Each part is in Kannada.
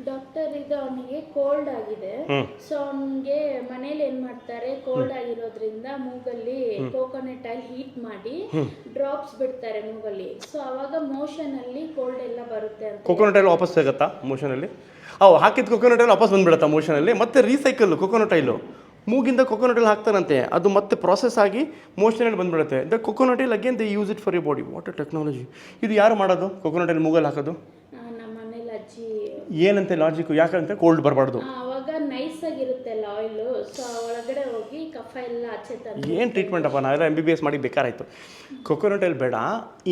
ಡಾಕ್ಟರ್ ಇದು ಅವನಿಗೆ ಕೋಲ್ಡ್ ಆಗಿದೆ. ಸೊ ಅವನಿಗೆ ಮನೇಲಿ ಏನ್ ಮಾಡ್ತಾರೆ? ಕೋಲ್ಡ್ ಆಗಿರೋದ್ರಿಂದ ಮೂಗಲ್ಲಿ ಕೋಕೋನಟ್ ಆಯಿಲ್ ಹೀಟ್ ಮಾಡಿ ಡ್ರಾಪ್ಸ್ ಬಿಡ್ತಾರೆ ಮೂಗಲ್ಲಿ. ಸೊ ಅವಾಗ ಮೋಷನ್ ಅಲ್ಲಿ ಕೋಲ್ಡ್ ಎಲ್ಲ ಬರುತ್ತೆ ಅಂತ ಕೊಕೊನಟ್ ಆಯಿಲ್ ವಾಪಸ್ ಸಿಗುತ್ತಾ ಮೋಷನಲ್ಲಿ ಅವು ಹಾಕಿದ ಕೊಕೊನಟ್ ಆಯಿಲ್ ವಾಪಸ್ ಬಂದ್ಬಿಡುತ್ತಾ ಮೋಷನಲ್ಲಿ ಮತ್ತೆ ರೀಸೈಕಲ್ ಕೊಕೊನಟ್ ಆಯಿಲು ಮೂಗಿಂದ ಕೊಕೊನಟ್ ಆಯಿಲ್ ಹಾಕ್ತಾರಂತೆ. ಅದು ಮತ್ತೆ ಪ್ರಾಸೆಸ್ ಆಗಿ ಮೋಷನಲ್ಲಿ ಬಂದ್ಬಿಡುತ್ತೆ. The coconut oil again they use it for your body what technology ಇದು ಯಾರು ಮಾಡೋದು? ಕೊಕೊನಟ್ ಆಯಿಲ್ ಮೂಗಲ್ಲಿ ಹಾಕೋದು ಆ, ನಮ್ಮ ಮನೇಲಿ ಅಜ್ಜಿ ಏನಂತೆ ಲಾಜಿಕ್ ಯಾಕಂತೆ? ಕೋಲ್ಡ್ ಬರಬಾರ್ದು. ಆ, ಅವಾಗ ನೈಸ್ ಆಗಿರುತ್ತಲ್ಲ ಆಯಿಲ್ ಸೊ ಒಳಗಡೆ ಹೋಗಿ ಕಫ ಎಲ್ಲ ಆಚೆ ತಂದು ಏನು ಟ್ರೀಟ್ಮೆಂಟ್ ಅಪ್ಪ? ನಾವೆಲ್ಲ ಎಂ ಬಿ ಬಿ ಎಸ್ ಮಾಡಿ ಬೇಕಾರಾಯಿತು. ಕೊಕೊನಟ್ ಆಯಿಲ್ ಬೇಡ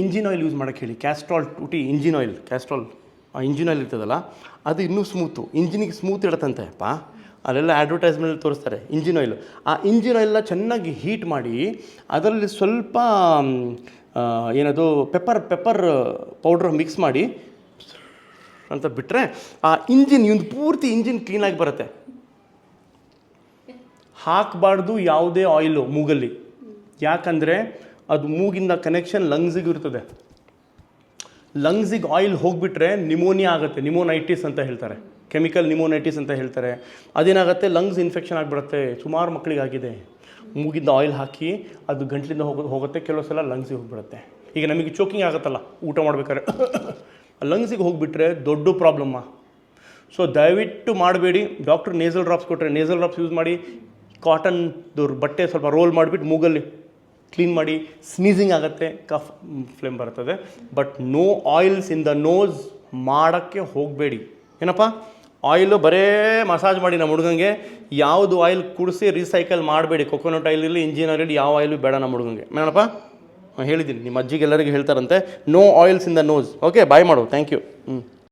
ಇಂಜಿನ್ ಆಯಿಲ್ ಯೂಸ್ ಮಾಡೋಕ್ಕೆ ಹೇಳಿ. Castrol two T engine oil Castrol engine oil ಇರ್ತದಲ್ಲ ಅದು ಇನ್ನೂ ಸ್ಮೂತು ಇಂಜಿನಿಗೆ ಸ್ಮೂತ್ ಇಡತ್ತಂತೆ ಅಪ್ಪ. ಅಲ್ಲೆಲ್ಲ ಅಡ್ವರ್ಟೈಸ್ಮೆಂಟ್ ತೋರಿಸ್ತಾರೆ ಇಂಜಿನ್ ಆಯಿಲ್ ಆ ಇಂಜಿನ್ ಆಯಿಲ್ನ ಚೆನ್ನಾಗಿ ಹೀಟ್ ಮಾಡಿ ಅದರಲ್ಲಿ ಸ್ವಲ್ಪ ಏನದು ಪೆಪ್ಪರ್ ಪೆಪ್ಪರ್ ಪೌಡ್ರ್ ಮಿಕ್ಸ್ ಮಾಡಿ ಅಂತ ಬಿಟ್ಟರೆ ಆ ಇಂಜಿನ್ ಒಂದು ಪೂರ್ತಿ ಇಂಜಿನ್ ಕ್ಲೀನಾಗಿ ಬರುತ್ತೆ. ಹಾಕಬಾರ್ದು ಯಾವುದೇ ಆಯಿಲು ಮೂಗಲ್ಲಿ. ಯಾಕಂದರೆ ಅದು ಮೂಗಿಂದ ಕನೆಕ್ಷನ್ ಲಂಗ್ಸಿಗೆ ಇರ್ತದೆ. ಲಂಗ್ಸಿಗೆ ಆಯಿಲ್ ಹೋಗಿಬಿಟ್ರೆ ನಿಮೋನಿಯಾ ಆಗುತ್ತೆ. ನಿಮೋನೈಟಿಸ್ ಅಂತ ಹೇಳ್ತಾರೆ. ಕೆಮಿಕಲ್ ನಿಮೋನೈಟಿಸ್ ಅಂತ ಹೇಳ್ತಾರೆ. ಅದೇನಾಗುತ್ತೆ? ಲಂಗ್ಸ್ ಇನ್ಫೆಕ್ಷನ್ ಆಗಿಬಿಡುತ್ತೆ. ಸುಮಾರು ಮಕ್ಕಳಿಗೆ ಆಗಿದೆ ಮೂಗಿಂದ ಆಯಿಲ್ ಹಾಕಿ ಅದು ಗಂಟ್ಲಿಂದ ಹೋಗೋ, ಹೋಗುತ್ತೆ. ಕೆಲವು ಸಲ ಲಂಗ್ಸಿಗೆ ಹೋಗಿಬಿಡುತ್ತೆ. ಈಗ ನಮಗೆ ಚೋಕಿಂಗ್ ಆಗುತ್ತಲ್ಲ? ಊಟ ಮಾಡ್ಬೇಕಾದ್ರೆ. ಲಂಗ್ಸಿಗೆ ಹೋಗಿಬಿಟ್ರೆ ದೊಡ್ಡ ಪ್ರಾಬ್ಲಮ್ಮ ಸೊ ದಯವಿಟ್ಟು ಮಾಡಬೇಡಿ. ಡಾಕ್ಟ್ರ್ ನೇಸಲ್ ಡ್ರಾಪ್ಸ್ ಕೊಟ್ಟರೆ ನೇಸಲ್ ಡ್ರಾಪ್ಸ್ ಯೂಸ್ ಮಾಡಿ. ಕಾಟನ್ದು ಬಟ್ಟೆ ಸ್ವಲ್ಪ ರೋಲ್ ಮಾಡಿಬಿಟ್ಟು ಮೂಗಲ್ಲಿ ಕ್ಲೀನ್ ಮಾಡಿ. ಸ್ನೀಸಿಂಗ್ ಆಗುತ್ತೆ ಕಫ್ ಫ್ಲೇಮ್ ಬರ್ತದೆ. But no oils in the nose ಮಾಡೋಕ್ಕೆ ಹೋಗಬೇಡಿ. ಏನಪ್ಪ? ಆಯಿಲು ಬರೇ ಮಸಾಜ್ ಮಾಡಿ ನಮ್ಮ ಹುಡುಗಂಗೆ. ಯಾವುದು ಆಯಿಲ್ ಕುಡಿಸಿ ರೀಸೈಕಲ್ ಮಾಡಬೇಡಿ. ಕೊಕೊನಟ್ ಆಯಿಲ್ ಇರಲಿ ಇಂಜಿನ್ ಆಯಿಲ್ ಯಾವ ಆಯಿಲು ಬೇಡ ನಮ್ಮ ಹುಡುಗಂಗೆ. ಏನಪ್ಪ? ಹಾಂ ಹೇಳಿದ್ದೀನಿ. ನಿಮ್ಮ ಅಜ್ಜಿಗೆ ಎಲ್ಲರಿಗೂ ಹೇಳ್ತಾರಂತೆ no oils in the nose okay bye ಮಾಡು. ಥ್ಯಾಂಕ್ ಯು ಹ್ಞೂ